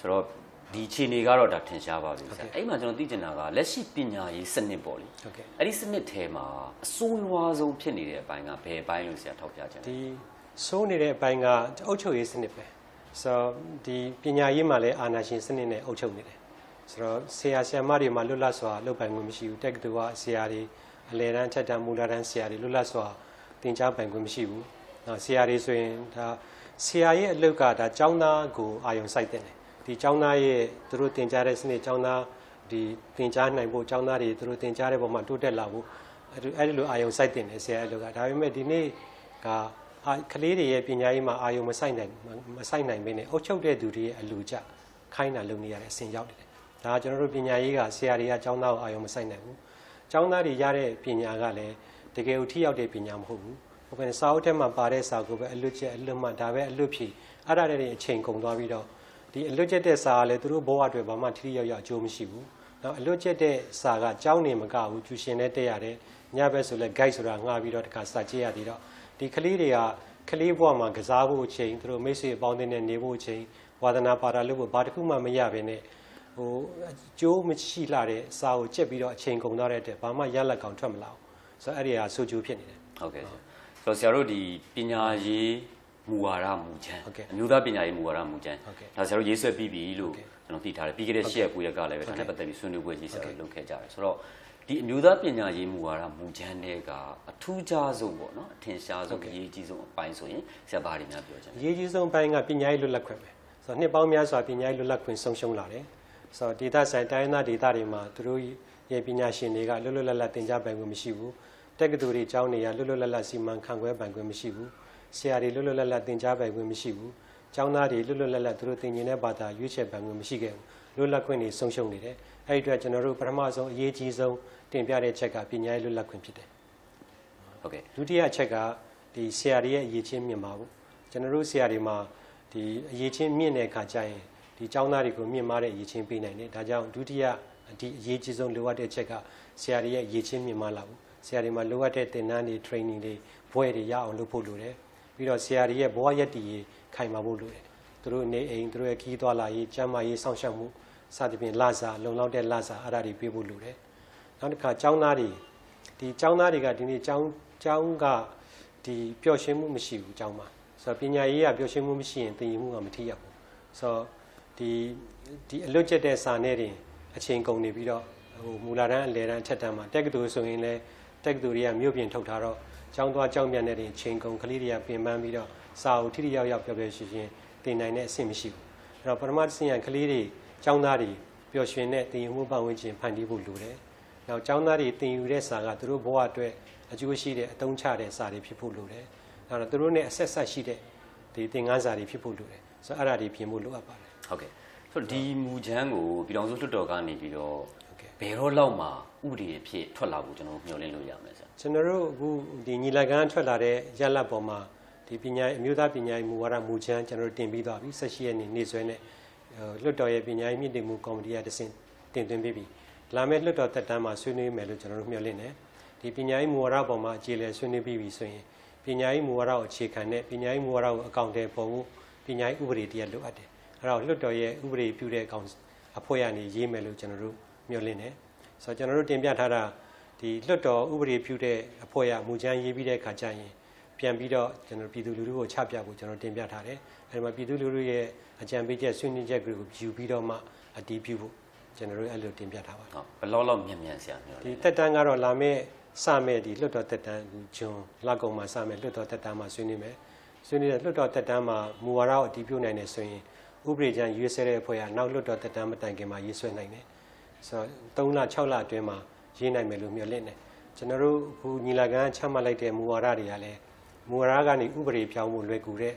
ဆိုတော့ဒီခြေနေကတော့ဒါထင်ရှားပါပြီဆဟုတ်ရာကဲ့အဲ့မှာကျွန်တော်သိချင်တာကလက်ရှိပညာရေးစနစ်ပေါ့လေဟုတ်ကဲ့အဲ့ဒီစနစ်ထဲမှာအဆိုးရွားဆုံးဖြစ်နေတဲ့အပိုင်းကဘယ်အပိုင်းလို့ဆရာထောက်ပြချင်လဲဒီစိုးနေတဲ့အပိုင်းကအုပ်ချုပ်ရေးစနစ်ပဲ ဆိုတော့ဒီပညာရေးမှာလည်းအာဏာရှင်စနစ်နဲ့အုပ်ချုပ်နေတယ်ဆိုတော့ဆရာဆရာမတွေမှာလွတ်လပ်စွာလုပ်ပိုင်ခွင့်မရှိဘူးတက္ကသိုလ်ကဆရာတွေအလယ်တန်းချက်တန်းမူလတန်းဆရာတွေလွတ်လပ်စွာသင်ကြားပိုင်ခွင့်မရှိဘူးနော်ဆရာတွေဆိုရင်ဒါဆရာရဲ့အလုပ်ကဒါကျောင်းသားကိုအာရုံစိုက်တဲ့တယ်ဒီကျောင်းသားရဲ့သူတို့သင်ကြားတဲ့စနစ်ကျောင်းသားဒီသင်ကြားနိုင်ဖို့ကျောင်းသားတွေသူတို့သင်ကြားတဲ့ပုံမှာတိုးတက်လာဖို့အဲ့ဒီအဲ့ဒီလိုအာရုံစိုက်တဲ့တယ်ဆရာရဲ့အလုပ်ကဒါပေမဲ့ဒီနေ့ကအာ ကလေးတွေရဲ့ပညာရေးမှာအာယုံမဆိုင်နိုင်မဆိုင်နိုင်ဘဲနဲ့အုပ်ချုပ်တဲ့သူတွေရဲ့အလူကြခိုင်းတာလုပ်နေရတဲ့အဆင့်ရောက်နေတယ်။ဒါကကျွန်တော်တို့ပညာရေးကဆရာတွေကကျောင်းသားကိုအာယုံမဆိုင်နိုင်ဘူး။ကျောင်းသားတွေရတဲ့ပညာကလည်းတကယ်ကိုထိရောက်တဲ့ပညာမဟုတ်ဘူး။ဟိုကစာအုပ်ထဲမှာပါတဲ့စာကိုပဲအလွတ်ချက်အလွတ်မှဒါပဲအလွတ်ဖြည့်အဲ့ဒါတွေအချိန်ကုန်သွားပြီးတော့ဒီအလွတ်ချက်တဲ့စာကလည်းသူတို့ဘဝအတွက်ဘာမှထိထိရောက်ရောက်အကျိုးမရှိဘူး။နောက်အလွတ်ချက်တဲ့စာကကျောင်းနေမကဘူးကျူရှင်နဲ့တက်ရတယ်။ညဘက်ဆိုလဲ guide ဆိုတာငှားပြီးတော့တခါစာကြည့်ရသေးတော့ ဒီကလေးတွေကကလေးဘဝမှာကစားဖို့အချိန်သူတို့မိတ်ဆွေအပေါင်းအသင်းနဲ့နေဖို့အချိန်ဝါသနာပါတာလို့ဘာတစ်ခုမှမရဘဲနဲ့ဟိုအကျိုးမရှိလာတဲ့စာကိုကြက်ပြီးတော့အချိန်ကုန်သွားတဲ့အတွက်ဘာမှရလက်ကောင်ထွက်မလာဘူးဆိုတော့အဲ့ဒီဟာဆိုကျိုးဖြစ်နေတယ်ဟုတ်ကဲ့ဆရာဆိုတော့ဆရာတို့ဒီပညာရေးမူဝါဒမူချမ်းဟုတ်ကဲ့အမျိုးသားပညာရေးမူဝါဒမူချမ်းဟုတ်ကဲ့ဒါဆရာတို့ရေးဆွဲပြီးပြီလို့ဟုတ်ကဲ့ ကျွန်တော်သိထားတယ်ပြီးခဲ့တဲ့ဟုတ်ရှကဲ့က်ကိုရက်ကလည်းပဲဒါဟုတ်နဲ့ကဲ့ပတ်သက်ပြီးဆွေးနွေးပွဲကြီးဆရာတို့လုပ်ခဲ့ကြတယ်ဆိုတော့ဒီအမျိုးသားပညာရေးမူဝါဒမူချမ်းတွေကအထူးခြားဆုံးပေါ့နော်အထင်ရှားဆုံးအရေးကြီးဆုံးအပိုင်းဆိုရင်ဆရာဘာတွေများပြောချင်လဲအရေးကြီးဆုံးပိုင်းကပညာရေးလွတ်လပ်ခွင့်ပဲဆိုတော့နှစ်ပေါင်းများစွာပညာရေးလွတ်လပ်ခွင့်ဆုံးရှုံးလာတယ်ဆိုတော့ဒေတာဆိုင်တိုင်းရင်းသားဒေတာတွေမှာသူတို့ရဲ့ပညာရှင်တွေကလွတ်လွတ်လပ်လပ်သင်ကြားပိုင်ခွင့်မရှိဘူးတက္ကသိုလ်တွေကျောင်းတွေကလွတ်လွတ်လပ်လပ်စီမံခန့်ခွဲပိုင်ခွင့်မရှိဘူးဆရာတွေလွတ်လွတ်လပ်လပ်သင်ကြားပိုင်ခွင့်မရှိဘူး ကျောင်းသားတွေလွတ်လွတ်လပ်လပ်သူတို့သင်ကျင်တဲ့ဘာသာရွေးချယ်ပိုင်ခွင့်မရှိခဲ့ဘူးလွတ်လပ်ခွင့်တွေဆုံးရှုံးနေတယ်အဲ့ဒီအတွက်ကျွန်တော်တို့ပထမဆုံးအရေးကြီးဆုံးတင်ပြတဲ့ချက်ကပညာရေးလွတ်လပ်ခွင့်ဖြစ်တယ်ဟုတ်ကဲ့ဒုတိယအချက်ကဒီဆရာတွေရဲ့အရေးချင်းမြင့်ပါဘူးကျွန်တော်တို့ဆရာတွေမှာဒီအရေးချင်းမြင့်တဲ့အခါကျရင်ဒီចောင်းသားတွေကိုမြင့်မားတဲ့အရေးချင်းပေးနိုင်တယ်ဒါကြောင့်ဒုတိယဒီအရေးကြီးဆုံးလိုအပ်တဲ့ချက်ကဆရာတွေရဲ့အရေးချင်းမြင့်မားလာဘူးဆရာတွေမှာလိုအပ်တဲ့သင်တန်းတွေ training တွေဘွဲတွေရအောင်လုပ်ဖို့လိုတယ်ပြီးတော့ဆရာတွေရဲ့ဘဝရည်တည်ရေး ခိုင်မာဖို့လိုတယ်သူတို့နေအိမ်သူတို့ရဲ့ခီးသွားလာရေးကျန်းမာရေးစောင့်ရှောက်မှုစသဖြင့်လစာလုံလောက်တဲ့လစာအဲ့ဒါတွေပေးဖို့လိုတယ်နောက်တစ်ခါចောင်းသားတွေ ဒီចောင်းသားတွေကဒီနေ့ចောင်းចောင်းကဒီပျော်ရွှင်မှုမရှိဘူးចောင်းမှာဆိုတော့ပညာရေးကပျော်ရွှင်မှုမရှိရင်သင်ယူမှုကမထိရောက်ဘူးဆိုတော့ဒီဒီအလွတ်ကျက်တဲ့စာနဲ့တင်အချိန်ကုန်နေပြီးတော့ဟိုမူလာတန်းအလယ်တန်းအထက်တန်းမှာတက္ကသိုလ်ဆိုရင်လည်းတက္ကသိုလ်တွေကမြို့ပြင်ထုတ်ထားတော့ចောင်းသွားចောင်းပြန်တဲ့တင်အချိန်ကုန်ကလေးတွေကပြင်ပန်းပြီးတော့ စာအုပ်ထိထိရောက်ရောက်ပျော်ပျော်ရွှင်ရွှင်သင်နိုင်တဲ့အဆင့်မရှိဘူးအဲ့တော့ပထမတစ်ဆင့်ကကလေးတွေចောင်းသားတွေပျော်ရွှင်တဲ့သင်ယူမှုပတ်ဝန်းကျင်ဖန်တီးဖို့လိုတယ်နောက်ကျောင်းသားတွေသင်ယူတဲ့စာကသူတို့ဘဝအတွက်အကျိုးရှိတဲ့အသုံးချတဲ့စာတွေဖြစ်ဖို့လိုတယ်။နောက်တော့သူတို့နဲ့အဆက်ဆက်ရှိတဲ့ဒီသင်ခန်းစာတွေဖြစ်ဖို့လိုတယ်။ဆိုတော့အဲ့ဒါတွေပြင်ဖို့လိုအပ်ပါတယ်ဟုတ်ကဲ့ဆိုတော့ဒီမူချမ်းကိုပြည်တော်စုလွှတ်တော်ကနေပြီးတော့။ဟုတ်ကဲ့ဘယ်တော့လောက်မှဥပဒေအဖြစ်ထွက်လာဖို့ကျွန်တော်တို့မျှော်လင့်လို့ရမယ်ဆရာကျွန်တော်တို့အခုဒီညီလာခံထွက်လာတဲ့ရလဒ်ပေါ်မှာ ဒီပညာရေးအမျိုးသားပညာရေးမူဝါဒမူချမ်းကျွန်တော်တို့တင်ပြီးသွားပြီဆက်ရှိရနေနေ့စွဲနဲ့ဟိုလွှတ်တော်ရဲ့ပညာရေးမြင့်တင်မှုကော်မတီကတဆင့်တင်သွင်းပြီးပြီ။လာမယ့်လွှတ်တော်တက်တန်းမှာဆွေးနွေးမယ်လို့ကျွန်တော်တို့မျှော်လင့်တယ်။ဒီပညာရေးမူဝါဒပေါ်မှာအခြေလည်ဆွေးနွေးပြီးပြီဆိုရင်ပညာရေးမူဝါဒကိုအခြေခံတဲ့ပညာရေးမူဝါဒကိုအကောင့်ထဲပေါ်ဖို့ပညာရေးဥပဒေတရက်လိုအပ်တယ်။အဲ့တော့လွှတ်တော်ရဲ့ဥပဒေပြုတဲ့အကောင်အဖွဲ့ကနေရေးမယ်လို့ကျွန်တော်တို့မျှော်လင့်တယ်။ဆိုတော့ကျွန်တော်တို့တင်ပြထားတာဒီလွှတ်တော်ဥပဒေပြုတဲ့အဖွဲ့ကမူချမ်းရေးပြီးတဲ့အခါကျရင် ပြန်ပြီးတော့ကျွန်တော်ပြည်သူလူထုကိုချပြဖို့ကျွန်တော်တင်ပြထားတယ်။အဲဒီမှာပြည်သူလူထုရဲ့အကြံပေးချက်ဆွေးနွေးချက်တွေကိုယူပြီးတော့မှအတည်ပြုဖို့ကျွန်တော်တို့အဲ့လိုတင်ပြထားပါတယ်ဟုတ်ဘယ်လောက်လောက်မြန်မြန်ဆရာမျှော်လဒီင့်တက်တန်းကတော့လာမယ့်စမယ့်ဒီလွတ်တော်တက်တန်းဂျွန်လောက်ကုံမှာစမယ့်လွတ်တော်တက်တန်းမှာဆွေးနွေးမယ်ဆွေးနွေးတဲ့လွတ်တော်တက်တန်းမှာမူဝါဒကိုအတည်ပြုနိုင်တယ်ဆိုရင်ဥပဒေချမ်းရွေးဆဲတဲ့အဖွဲ့ကနောက်လွတ်တော်တက်တန်းမတိုင်ခင်မှာရေးဆွဲနိုင်တယ်ဆိုတော့3လ6လအတွင်းမှာရေးနိုင်မယ်လို့မျှော်လင့်တယ်ကျွန်တော်တို့အခုညီလာခံချမှတ်လိုက်တဲ့မူဝါဒတွေကလည်း မူဝါဒကနေဥပဒေပြောင်းဖို့လွယ်ကူတဲ့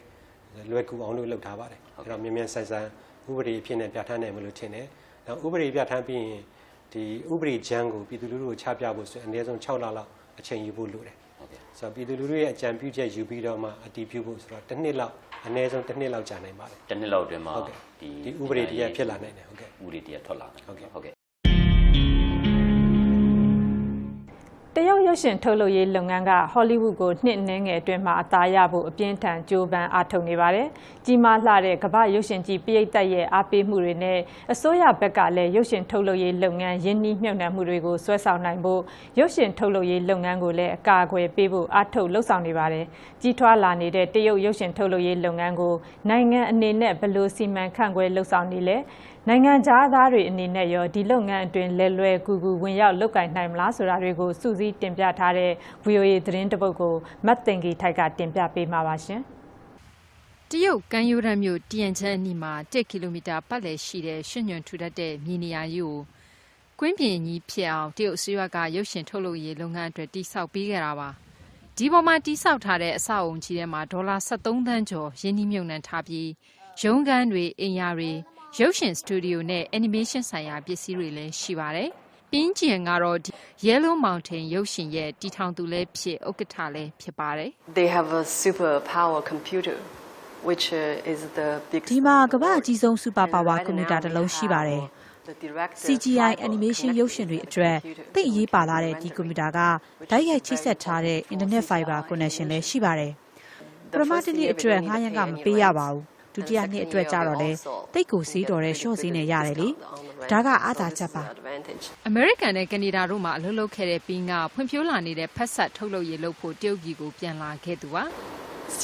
လွယ်ကူအောင်လို့လုပ်ထားပါတယ်အဲ့တော့မြန်မြန်ဆန်ဆန်ဥပဒေအဖြစ်နဲ့ပြဋ္ဌာန်းနိုင်မလို့ထင်တယ်နောက်ဥပဒေပြဋ္ဌာန်းပြီးရင်ဒီဥပဒေချမ်းကိုပြည်သူလူထုကိုချပြဖို့ဆိုရင်အနည်းဆုံး6လလောက်အချိန်ယူဖို့လိုတယ်ဟုတ်ကဲ့ဆိုတော့ပြည်သူလူထုရဲ့အကြံပြုချက်ယူပြီးတော့မှအတည်ပြုဖို့ဆိုတော့တစ်နှစ်လောက်အနည်းဆုံးတစ်နှစ်လောက်ကြာနိုင်ပါတယ်တစ်နှစ်လောက်အတွင်းမှာဟုတ်ကဲ့ဒီဒီဥပဒေတရားဖြစ်လာနိုင်တယ်ဟုတ်ကဲ့ဥပဒေတရားထွက်လာမယ်ဟုတ်ကဲ့ဟုတ်ကဲ့ တရုတ်ရုပ်ရှင်ထုတ်လုပ်ရေးလုပ်ငန်းကဟောလိဝုဒ်ကိုနှစ်နှင်းငယ်အတွင်းမှာအသားရဖို့အပြင်းထန်ကြိုးပမ်းအားထုတ်နေပါတယ်။ကြီးမားလှတဲ့ကမ္ဘာရုပ်ရှင်ကြီးပရိသတ်ရဲ့အားပေးမှုတွေနဲ့အစိုးရဘက်ကလည်းရုပ်ရှင်ထုတ်လုပ်ရေးလုပ်ငန်းရင်းနှီးမြှုပ်နှံမှုတွေကိုဆွဲဆောင်နိုင်ဖို့ရုပ်ရှင်ထုတ်လုပ်ရေးလုပ်ငန်းကိုလည်းအကာအကွယ်ပေးဖို့အားထုတ်လှုပ်ဆောင်နေပါတယ်။ကြီးထွားလာနေတဲ့တရုတ်ရုပ်ရှင်ထုတ်လုပ်ရေးလုပ်ငန်းကိုနိုင်ငံအနေနဲ့ဘယ်လိုစီမံခန့်ခွဲလှုပ်ဆောင်နေလဲ။နိုင်ငံသားတွေအနေနဲ့ရောဒီလုပ်ငန်းအတွင်းလဲလွယ်ကူကူဝင်ရောက်လုပ်ကင်နိုင်မလားဆိုတာတွေကိုစူးစီးတင်ပြထားတဲ့ VOA သတင်းတပုတ်ကိုမတ်တင်ဂီထိုက်ကတင်ပြပေးမှာပါရှင်တရုတ်ကမ်းရိုးတန်းမြို့တရန်ချန်အနီးမှာ1ကီလိုမီတာပတ်လည်ရှိတဲ့ရွှံ့ညွန့်ထူထပ်တဲ့မြေနေရာကြီးကိုကွင်းပြင်ကြီးဖြစ်အောင်တရုတ်အစိုးရကရုပ်ရှင်ထုတ်လုပ်ရေးလုပ်ငန်းအတွက်တိစောက်ပေးခဲ့တာပါဒီပေါ်မှာတိစောက်ထားတဲ့အဆောက်အုံကြီးထဲမှာဒေါ်လာ73သန်းကျော်ရင်းနှီးမြှုပ်နှံထားပြီးရုံးခန်းတွေအိမ်ယာတွေ ရုပ်ရှင်စတူဒီယိုနဲ့အနီမေးရှင်းဆိုင်ရာပစ္စည်းတွေလည်းရှိပါတယ်ပင်းကျင်ကတော့ဒီ Yellow Mountain ရုပ်ရှင်ရဲ့တီထောင်သူလည်းဖြစ်ဥက္ကဋ္ဌလည်းဖြစ်ပါတယ် They have a super power computer, which uh, is the big. ဒီမှာကမ္ဘာအကြီးဆုံး super power ကွန်ပျူတာတစ်လုံးရှိပါတယ် CGI animation ရုပ်ရှင်တွေအတွက်သိပ်အရေးပါလာတဲ့ဒီကွန်ပျူတာကဓာတ်ရိုက်ချိတ်ဆက်ထားတဲ့ internet fiber connection လည်းရှိပါတယ်ပထမတစ်နှစ်အတွက်ငှားရမ်းကမပေးရပါဘူး ဒုတိယနှစ်အတွက်ကြတော့လေတိတ်ကိုစီးတော်တဲ့ short ဈေးနဲ့ရတယ်လေဒါကအားသာချက်ပါအမေရိကန်နဲ့ကနေဒါတို့မှာအလုပ်လုပ်ခဲ့တဲ့ပင်းကဖွံ့ဖြိုးလာနေတဲ့ဖက်ဆက်ထုတ်လုပ်ရေးလုပ်ဖို့တရုတ်ပြည်ကိုပြန်လာခဲ့သူပါ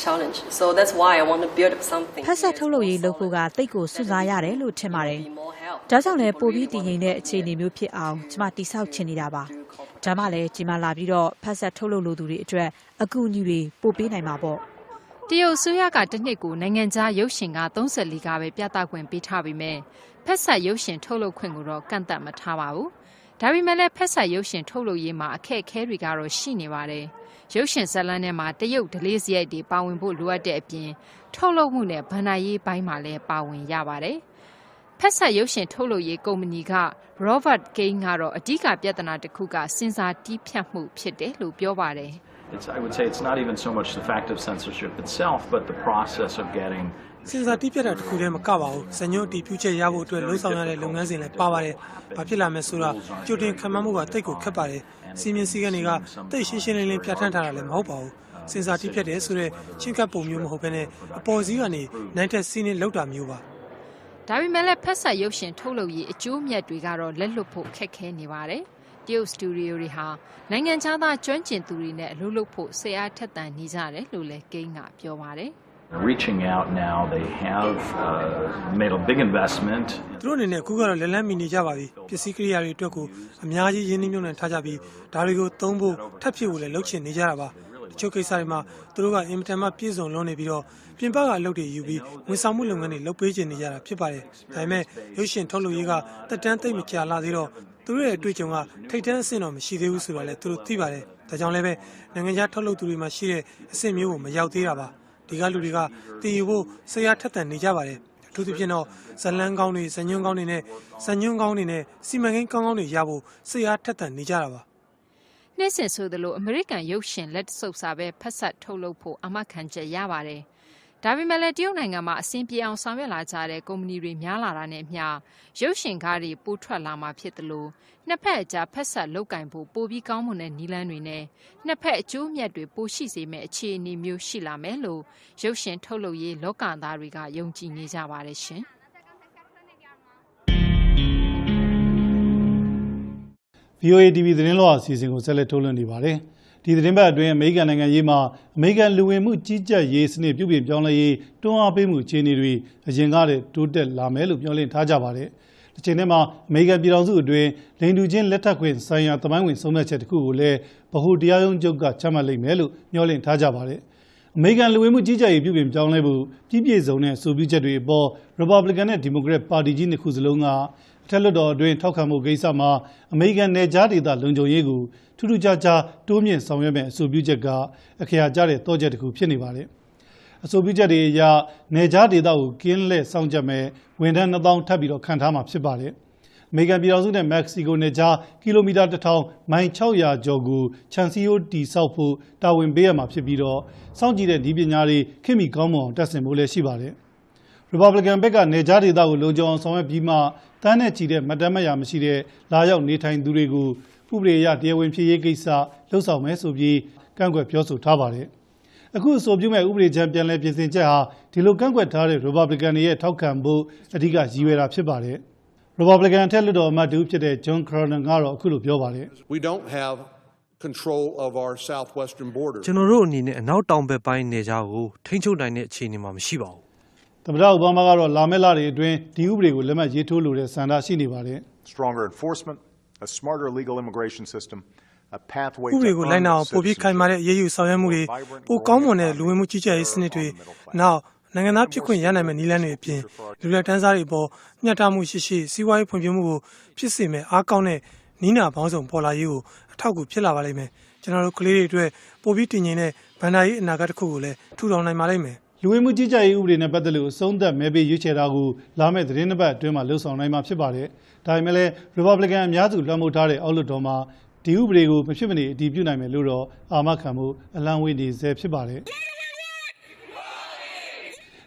challenge. So that's why I want to build up something. ဖက်ဆက်ထုတ်လုပ်ရေးလုပ်ဖို့ကတိတ်ကိုစွန့်စားရတယ်လို့ထင်ပါတယ် Be more help. ဒါကြောင့်လည်းပိုပြီးတည်ငြိမ်တဲ့အခြေအနေမျိုးဖြစ်အောင်ကျမတိဆောက်ချင်နေတာပါဒါမှလည်းကြီးမားလာပြီးတော့ဖက်ဆက်ထုတ်လုပ်လို့သူတွေအတွက်အကူအညီတွေပို့ပေးနိုင်မှာပေါ့ တရုတ်အစိုးရကတစ်နှစ်ကိုနိုင်ငံခြားရုပ်ရှင်က34ကပဲပြသခွင့်ပေးထားပေမဲ့ဖက်ဆက်ရုပ်ရှင်ထုတ်လုပ်ခွင့်ကိုတော့ကန့်သတ်မထားပါဘူးဒါပေမဲ့လည်းဖက်ဆက်ရုပ်ရှင်ထုတ်လုပ်ရေးမှာအခက်အခဲတွေကတော့ရှိနေပါတယ်။ရုပ်ရှင်ဇာတ်လမ်းထဲမှာတရုတ်ဒလေးစရိုက်တွေပါဝင်ဖို့လိုအပ်တဲ့အပြင်ထုတ်လုပ်မှုနဲ့ဗန္ဒာရေးပိုင်းမှာလည်းပါဝင်ရပါတယ်။ဖက်ဆက်ရုပ်ရှင်ထုတ်လုပ်ရေးကုမ္ပဏီက Robert Kane ကတော့အဓိကပြဿနာတစ်ခုကစဉ်းစားတီးဖြတ်မှုဖြစ်တယ်လို့ပြောပါတယ်။ It's, I would say it's not even so much the fact of censorship itself, but the process of getting စင်စာတိပြတ်တာတစ်ခုတည်းမကပါဘူးဇညွန့်တီးပြချက်ရဖို့အတွက်လှုံ့ဆော်ရတဲ့လုပ်ငန်းစဉ်လည်းပါပါတယ်။ဘာဖြစ်လာမယ်ဆိုတာကြိုတင်ခံမှန်းမှုကတိတ်ကိုခက်ပါတယ်။စီမင်းစည်းကမ်းတွေကတိတ်ရှင်းရှင်းလင်းလင်းပြဋ္ဌာန်းထားတာလည်းမဟုတ်ပါဘူး။စင်စာတိပြတ်တယ်ဆိုတော့ချင်းကပ်ပုံမျိုးမဟုတ်ဘဲနဲ့အပေါ်စီးကနေနိုင်တဲ့စီးနေလောက်တာမျိုးပါ။ဒါပေမဲ့လည်းဖက်ဆက်ရုပ်ရှင်ထုတ်လုပ်ရေးအကျိုးမြတ်တွေကတော့လက်လွတ်ဖို့ခက်ခဲနေပါတယ်။ တရုတ်စတူဒီယိုတွေဟာနိုင်ငံခြားသားကျွမ်းကျင်သူတွေနဲ့အလုပ်လုပ်ဖို့ဆရာထက်သန်နေကြတယ်လို့လည်းကိန်းကပြောပါတယ်။ reaching out now. They have uh, made a big investment. သူတို့အနေနဲ့အခုကတော့လက်လန်းမီနေကြပါပြီပစ္စည်းကိရိယာတွေအတွက်ကိုအများကြီးရင်းနှီးမြှုပ်နှံထားကြပြီးဒါတွေကိုသုံးဖို့ထပ်ဖြစ်ဖို့လည်းလုပ်ချင်နေကြတာပါတချို့ကိစ္စတွေမှာသူတို့ကအင်မတန်မှပြည့်စုံလွန်းနေပြီးတော့ပြင်ပကအလုပ်တွေယူပြီးဝန်ဆောင်မှုလုပ်ငန်းတွေလုပ်ပေးချင်နေကြတာဖြစ်ပါတယ်ဒါပေမဲ့ရုပ်ရှင်ထုတ်လုပ်ရေးကတက်တန်းသိမ့်မကြာလာသေးတော့ သူတို့ရဲ့အတွေ့အကြုံကထိတ်တန်းအဆင့်တော့မရှိသေးဘူးဆိုတော့လည်းသူတို့သိပါတယ်ဒါကြောင့်လည်းပဲနိုင်ငံခြားထုတ်လုပ်သူတွေမှာရှိတဲ့အဆင့်မျိုးကိုမရောက်သေးတာပါဒီကလူတွေကတည်ယူဖို့ဆရာထက်သန်နေကြပါတယ်အထူးသဖြင့်တော့ဇလန်းကောင်းတွေဇညွန်းကောင်းတွေနဲ့ဇညွန်းကောင်းတွေနဲ့စီမံကိန်းကောင်းကောင်းတွေရဖို့ဆရာထက်သန်နေကြတာပါနှစ်စဉ်ဆိုသလိုအမေရိကန်ရုပ်ရှင်လက်စုပ်စာပဲဖက်ဆက်ထုတ်လုပ်ဖို့အမခံချက်ရပါတယ်။ ဒါပေမဲ့လည်းတရုတ်နိုင်ငံမှာအဆင်ပြေအောင်ဆောင်ရွက်လာကြတဲ့ကုမ္ပဏီတွေများလာတာနဲ့အမျှရုပ်ရှင်ကားတွေပိုထွက်လာမှာဖြစ်တယ်လို့နှစ်ဖက်အကြားဖက်ဆက်လောက်ကင်ဖို့ပိုပြီးကောင်းမွန်တဲ့နီလန်းတွေနဲ့နှစ်ဖက်အကျိုးမြတ်တွေပိုရှိစေမယ့်အခြေအနေမျိုးရှိလာမယ်လို့ရုပ်ရှင်ထုတ်လုပ်ရေးလောကသားတွေကယုံကြည်နေကြပါတယ်ရှင်။ VOA TV သတင်းလောအစီအစဉ်ကိုဆက်လက်ထုတ်လွှင့်နေပါတယ်။ ဒီသတင်းပတ်အတွင်းအမေရိကန်နိုင်ငံရေးမှာအမေရိကန်လူဝင်မှုကြီးကြပ်ရေးစနစ်ပြုပြင်ပြောင်းလဲရေးတွန်းအားပေးမှုအခြေအနေတွေအရင်ကတည်းတိုးတက်လာမယ်လို့ပြောလင့်ထားကြပါတယ်။ဒီချိန်ထဲမှာအမေရိကန်ပြည်ထောင်စုအတွင်းလိန်တူချင်းလက်ထပ်ခွင့်ဆိုင်ရာတမိုင်းဝင်ဆုံးဖြတ်ချက်တစ်ခုကိုလည်းဗဟိုတရားရုံးချုပ်ကချမှတ်လိုက်မယ်လို့မျှော်လင့်ထားကြပါတယ်။အမေရိကန်လူဝင်မှုကြီးကြပ်ရေးပြုပြင်ပြောင်းလဲဖို့ပြည်ပြည့်စုံတဲ့ဆိုပြုချက်တွေအပေါ် Republican နဲ့ Democrat ပါတီကြီးနှစ်ခုစလုံးကအ ထက်လွှတ်တော်အတွင်းထောက်ခံမှုကိစ္စမှာအမေရိကန်နယ်ခြားဒေသလုံခြုံရေးကိုထူးထူးခြားခြားတိုးမြင့်ဆောင်ရွက်မဲ့အဆိုပြုချက်ကအခရာကျတဲ့တော့ချက်တစ်ခုဖြစ်နေပါတယ်။အဆိုပြုချက်တွေအရနယ်ခြားဒေသကိုကင်းလဲ့စောင့်ကြပ်မဲ့ဝန်ထမ်း2000ထပ်ပြီးတော့ခံထားမှာဖြစ်ပါတယ်။အမေရိကန်ပြည်ထောင်စုနဲ့မက္ကဆီကိုနယ်ခြားကီလိုမီတာ1000မိုင်600ကျော်ကိုခြံစည်းရိုးတီဆောက်ဖို့တာဝန်ပေးရမှာဖြစ်ပြီးတော့စောင့်ကြည့်တဲ့ဒီပညာတွေခင်မီကောင်းမွန်အောင်တက်ဆင်ဖို့လည်းရှိပါတယ်။ Republican ဘက်ကနေကြားဒေသကိုလုံခြုံအောင်ဆောင်ရွက်ပြီးမှ တန်းနဲ့ချီတဲ့မတမ်းမရမရှိတဲ့လာရောက်နေထိုင်သူတွေကိုဥပဒေအရတရားဝင်ဖြစ်ရေးကိစ္စလှုပ်ဆောင်မယ်ဆိုပြီးကန့်ကွက်ပြောဆိုထားပါတယ်။အခုအဆိုပြုမဲ့ဥပဒေချမ်းပြန်လည်ပြင်ဆင်ချက်ဟာဒီလိုကန့်ကွက်ထားတဲ့ Republican တွေရဲ့ထောက်ခံဖို့အဓိကရည်ရွယ်တာဖြစ်ပါတယ်။ Republican အထက်လွှတ်တော်အမတ်တူဖြစ်တဲ့ John Cronin ကတော့အခုလိုပြောပါတယ် We don't have control of our southwestern border. ကျွန်တော်တို့အနေနဲ့အနောက်တောင်ဘက်ပိုင်းနေကြကိုထိန်းချုပ်နိုင်တဲ့အခြေအနေမှာမရှိပါဘူး။ သမ္မတအိုဘားမားကတော့လာမယ့်လတွေအတွင်းဒီဥပဒေကိုလက်မှတ်ရေးထိုးလိုတဲ့ဆန္ဒရှိနေပါတယ် stronger enforcement, a smarter legal immigration system, a pathway ဥပဒေ to ကိုလိုက်နာအောင်ပိုပြီးခိုင်မာတဲ့အရေးယူဆောင်ရွက်မှုတွေပိုကောင်းမွန်တဲ့လူဝင်မှုကြီးကြပ်ရေးစနစ်တွေနောက်နိုင်ငံသားဖြစ်ခွင့်ရနိုင်မယ့်နည်းလမ်းတွေအပြင်လူလက်တန်းစားတွေအပေါ်မျှတမှုရှိရှိစီးပွားရေးဖွံ့ဖြိုးမှုကိုဖြစ်စေမဲ့အားကောင်းတဲ့နီးနာပေါင်းစုံပေါ်လာရေးကိုအထောက်အကူဖြစ်လာပါလိမ့်မယ်ကျွန်တော်တို့ကလေးတွေအတွက်ပိုပြီးတည်ငြိမ်တဲ့ဗန္ဒာရေးအနာဂတ်တစ်ခုကိုလည်းထူထောင်နိုင်ပါလိမ့်မယ်။ လူဝင်မှုကြီးကြပ်ရေးဥပဒေနဲ့ပတ်သက်လို့အဆုံးသက်မဲပေးရွေးချယ်တာကိုလာမယ့်သတင်းတစ်ပတ်အတွင်းမှာလှုပ်ဆောင်နိုင်မှာဖြစ်ပါတယ်။ဒါပေမဲ့လည်း Republican အများစုလွှမ်းမိုးထားတဲ့အောက်လွှတ်တော်မှာဒီဥပဒေကိုမဖြစ်မနေအတည်ပြုနိုင်မယ်လို့တော့အာမခံမှုအလံဝေးနေဆဲဖြစ်ပါတယ်။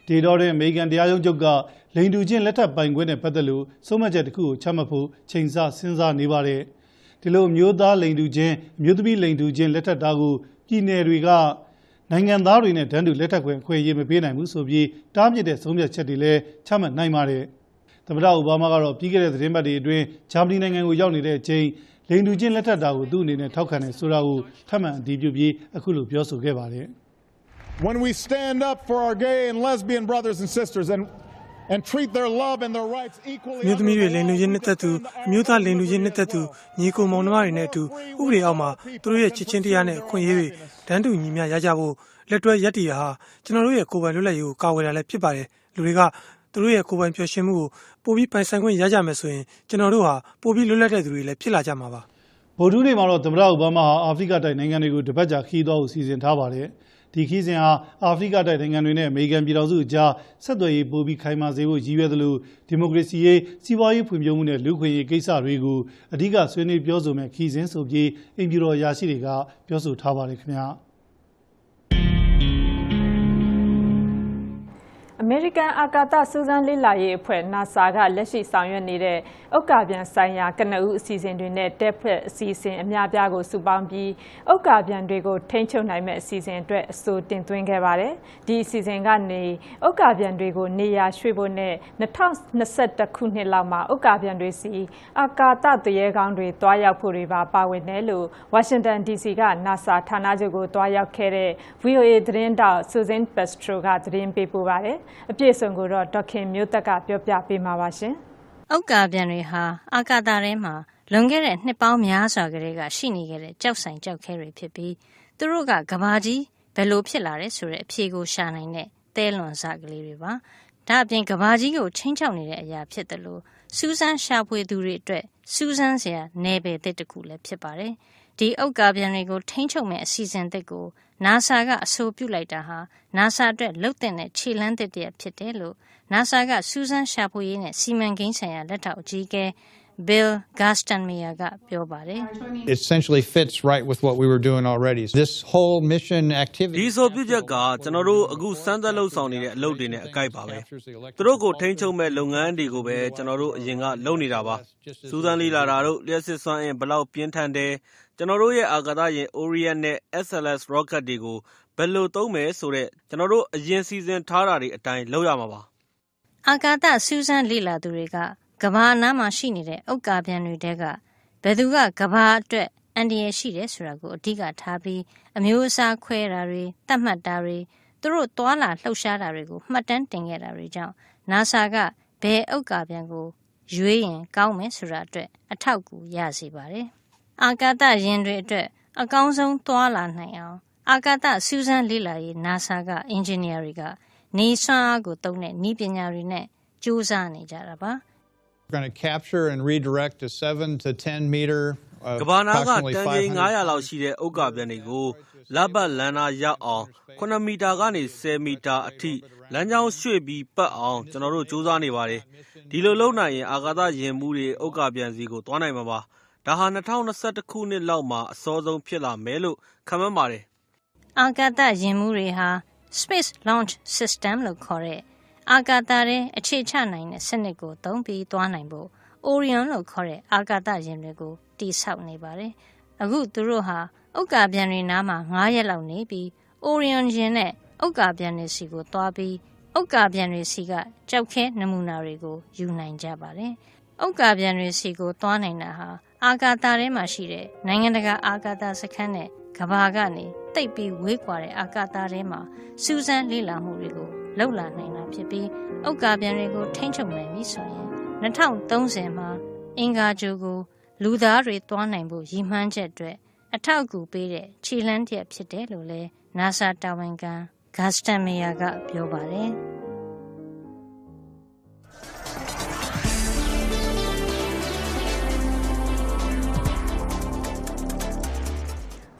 ဒီတော့တဲ့အမေရိကန်တရားရုံးချုပ်ကလိန်တူချင်းလက်ထပ်ပိုင်ခွင့်နဲ့ပတ်သက်လို့ဆုံးမချက်တစ်ခုကိုချမှတ်ဖို့ချိန်ဆစဉ်းစားနေပါတယ်။ဒီလိုမျိုးသားလိန်တူချင်းအမျိုးသမီးလိန်တူချင်းလက်ထပ်တာကိုပြည်နယ်တွေက နိုင်ငံသားတွေနဲ့တန်းတူလက်ထပ်ခွင့်အခွင့်အရေးမပေးနိုင်ဘူးဆိုပြီးတားမြစ်တဲ့ဆုံးဖြတ်ချက်တွေလည်းချမှတ်နိုင်ပါတယ်။သမ္မတအိုဘားမားကတော့ပြီးခဲ့တဲ့သတင်းပတ်တွေအတွင်းဂျာမနီနိုင်ငံကိုရောက်နေတဲ့အချိန်လိန်တူချင်းလက်ထပ်တာကိုသူ့အနေနဲ့ထောက်ခံတယ်ဆိုတာကိုထပ်မံအတည်ပြုပြီးအခုလိုပြောဆိုခဲ့ပါတယ်။ When we stand up for our gay and lesbian brothers and sisters and and treat their love and their rights equally မြို့သမီးတွေလိန်လူချင်းနှစ်သက်သူအမျိုးသားလိန်လူချင်းနှစ်သက်သူညီကိုမောင်နှမတွေနဲ့အတူဥပဒေအောက်မှာသူတို့ရဲ့ချစ်ချင်းတရားနဲ့အခွင့်အရေးတွေတန်းတူညီမျှရကြဖို့လက်တွဲရက်တီတာဟာကျွန်တော်တို့ရဲ့ကိုယ်ပိုင်လွတ်လပ်ရေးကိုကာဝယ်တာလည်းဖြစ်ပါတယ်လူတွေကသူတို့ရဲ့ကိုယ်ပိုင်ပျော်ရွှင်မှုကိုပိုပြီးပိုင်ဆိုင်ခွင့်ရကြမယ်ဆိုရင်ကျွန်တော်တို့ဟာပိုပြီးလွတ်လပ်တဲ့သူတွေလည်းဖြစ်လာကြမှာပါဗိုလ်ထူးတွေမှာတော့သမ္မတအိုဘားမားဟာအာဖရိကတိုက်နိုင်ငံတွေကိုတပတ်ကြာခီးသွားဖို့စီစဉ်ထားပါတယ် ဒီခီးစဉ်ဟာအာဖရိကတိုက်နိုင်ငံတွေနဲ့အမေရိကန်ပြည်ထောင်စုအကြားဆက်သွယ်ရေးပိုပြီးခိုင်မာစေဖို့ရည်ရွယ်သလိုဒီမိုကရေစီရေးစီးပွားရေးဖွံ့ဖြိုးမှုနဲ့လူ့ခွင့်ရေးကိစ္စတွေကိုအဓိကဆွေးနွေးပြောဆိုမဲ့ခီးစဉ်ဆိုပြီးအင်ဖြူတော်ရရှိတွေကပြောဆိုထားပါတယ်ခင်ဗျာ အမေရိကန်အာကာသစူးစမ်းလေ့လာရေးအဖွဲ့ NASA ကလက်ရှိဆောင်ရွက်နေတဲ့ဥက္ကာပြန်ဆိုင်ရာကနဦးအစီအစဉ်တွေနဲ့တက်ဖက်အစီအစဉ်အများပြားကိုစုပေါင်းပြီးဥက္ကာပြန်တွေကိုထိန်းချုပ်နိုင်မဲ့အစီအစဉ်အတွက်အဆိုတင်သွင်းခဲ့ပါတယ်။ဒီအစီအစဉ်ကနေဥက္ကာပြန်တွေကိုနေရာရွှေ့ဖို့နဲ့2021ခုနှစ်လောက်မှာဥက္ကာပြန်တွေစီအာကာသတရေကောင်းတွေတွားရောက်ဖို့တွေပါပါဝင်တယ်လို့ဝါရှင်တန် DC က NASA ဌာနချုပ်ကိုတွားရောက်ခဲ့တဲ့ VOA သတင်းတောက် Susan Pestro ကသတင်းပေးပို့ပါတယ်။အပြည့်အစုံကိုတော့ဒေါက်ခင်မျိုးသက်ကပြောပြပေးမှာပါရှင်။ဥက္ကာပြန်တွေဟာအာကာသထဲမှာလွန်ခဲ့တဲ့နှစ်ပေါင်းများစွာကလေးကရှိနေခဲ့တဲ့ကြောက်ဆိုင်ကြောက်ခဲတွေဖြစ်ပြီးသူတို့ကကဘာကြီးဘယ်လိုဖြစ်လာတယ်ဆိုတဲ့အဖြေကိုရှာနိုင်တဲ့သဲလွန်စကလေးတွေပါ။ဒါအပြင်ကဘာကြီးကိုချင်းချောက်နေတဲ့အရာဖြစ်တယ်လို့စူးစမ်းရှာဖွေသူတွေအတွက်စူးစမ်းစရာနယ်ပယ်သစ်တစ်ခုလည်းဖြစ်ပါတယ်။ဒီဥက္ကာပြန်တွေကိုထိန်းချုပ်မဲ့အစီအစဉ်သစ်ကို NASA ကအဆိုပြုလိုက်တာဟာ NASA အတွက်လှုပ်တဲ့ခြေလှမ်းသစ်တစ်ရပ်ဖြစ်တယ်လို့ NASA ကစူးစမ်းရှာဖွေရေးနဲ့စီမံကိန်းဆိုင်ရာလက်ထောက်အကြီးအကဲ Bill Gerstenmaier ကပြောပါတယ် It essentially fits right with what we were doing already. This whole mission ဒီ activity ဆိုပြုချက်ကကျွန်တော်တို့အခုစမ်းသပ်လှုပ်ဆောင်နေတဲ့အလုပ်တွေနဲ့အကိုက်ပါပဲသူတို့ကိုထိန်းချုပ်မဲ့လုပ်ငန်းတွေကိုပဲကျွန်တော်တို့အရင်ကလုပ်နေတာပါစူးစမ်းလေ့လာတာတို့လျှက်စစ်စွမ်းအင်ဘလောက်ပြင်းထန်တယ်ကျွန်တော်တို့ရဲ့အာကာသယာဉ် Orion နဲ့ SLS rocket တွေကိုဘယ်လိုသုံးမယ်ဆိုတော့ကျွန်တော်တို့အရင်စီစဉ်ထားတာတွေအတိုင်းလုပ်ရမှာပါ။အာကာသစူးစမ်းလေ့လာသူတွေက ကဘာအနားမှာရှိနေတဲ့ဥက္ကာပြန်တွေတဲကဘယ်သူကကဘာအတွက်အန္တရာယ်ရှိတယ်ဆိုတာကိုအဓိကထားပြီးအမျိုးအစားခွဲတာတွေတတ်မှတ်တာတွေသူတို့သွာလာလှုပ်ရှားတာတွေကိုမှတ်တမ်းတင်ခဲ့တာတွေကြောင့် NASA ကဘယ်ဥက္ကာပြန်ကိုရွေးရင်ကောင်းမယ်ဆိုတာအတွက်အထောက်အကူရစေပါတယ်။အာကာသယာဉ်တွေအတွက်အကောင်းဆုံးသွာလာနိုင်အောင်အာကာသစူးစမ်းလေ့လာရေး NASA ကအင်ဂျင်နီယာတွေကနေစွမ်းအားကိုသုံးတဲ့နည်းပညာတွေနဲ့စူးစမ်းနေကြတာပါ။ we're going to capture and redirect a 7 to 10 meter uh, ကဘာနာက approximately တန်ချိန်500 900လောက်ရှိတဲ့ဥက္ကာပြန်တွေကိုလဘတ်လန်နာရောက်အောင်9မီတာကနေ10မီတာအထိလမ်းကြောင်းရွှေ့ပြီးပတ်အောင်ကျွန်တော်တို့စူးစမ်းနေပါတယ်ဒီလိုလုပ်နိုင်ရင်အာကာသယာဉ်မှုတွေဥက္ကာပြန်စီကိုသွားနိုင်မှာပါဒါဟာ2021ခုနှစ်လောက်မှာအစောဆုံးဖြစ်လာမယ်လို့ခန့်မှန်းပါတယ်အာကာသယာဉ်မှုတွေဟာ Space Launch System လို့ခေါ်တဲ့ အာကာသထဲအခြေချနိုင်တဲ့စနစ်ကိုသုံးပြီးသွားနိုင်ဖို့ Orion လို့ခေါ်တဲ့အာကာသယာဉ်တွေကိုတည်ဆောက်နေပါတယ်။အခုသူတို့ဟာဥက္ကာပြန်တွေနားမှာ9ရက်လောက်နေပြီး Orion ယာဉ်နဲ့ဥက္ကာပြန်တွေစီကိုသွားပြီးဥက္ကာပြန်တွေစီကကြောက်ခဲနမူနာတွေကိုယူနိုင်ကြပါတယ်။ဥက္ကာပြန်တွေစီကိုသွားနိုင်တာဟာအာကာသထဲမှာရှိတဲ့နိုင်ငံတကာအာကာသစခန်းနဲ့ကမ္ဘာကနေတိတ်ပြီးဝေးကွာတဲ့အာကာသထဲမှာစူးစမ်းလေ့လာမှုတွေကိုလှုပ်လာနိုင်တာ ဖြစ်ပြီးဥက္ကာပြန်တွေကိုထိမ့်ချုပ်နိုင်ပြီဆိုရင်2030မှာအင်္ဂါဂြိုလ်ကို လူသားတွေသွားနိုင်ဖို့ရည်မှန်းချက်အတွက်အထောက်အကူပေးတဲ့ခြေလှမ်းတစ်ရပ်ဖြစ်တယ်လို့လည်း NASA တာဝန်ခံ Gaston Meyer ကပြောပါတယ်။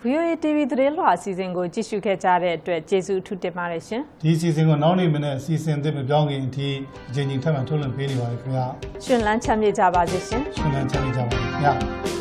VOA TV သတင်းလွှာအစီအစဉ်ကိုကြည့်ရှုခဲ့ကြတဲ့အတွက်ကျေးဇူးအထူးတင်ပါတယ်ရှင်ဒီအစီအစဉ်ကိုနောက်နေ့မနေ့အစီအစဉ်အသစ်မပြောင်းခင်အထိအချိန်ချင်းထပ်မံထုတ်လွှင့်ပေးနေပါတယ်ခင်ဗျာ။ရှင်လန်းချမ်းမြေ့ကြပါစေရှင်။ရှင်လန်းချမ်းမြေ့ကြပါခင်ဗျာ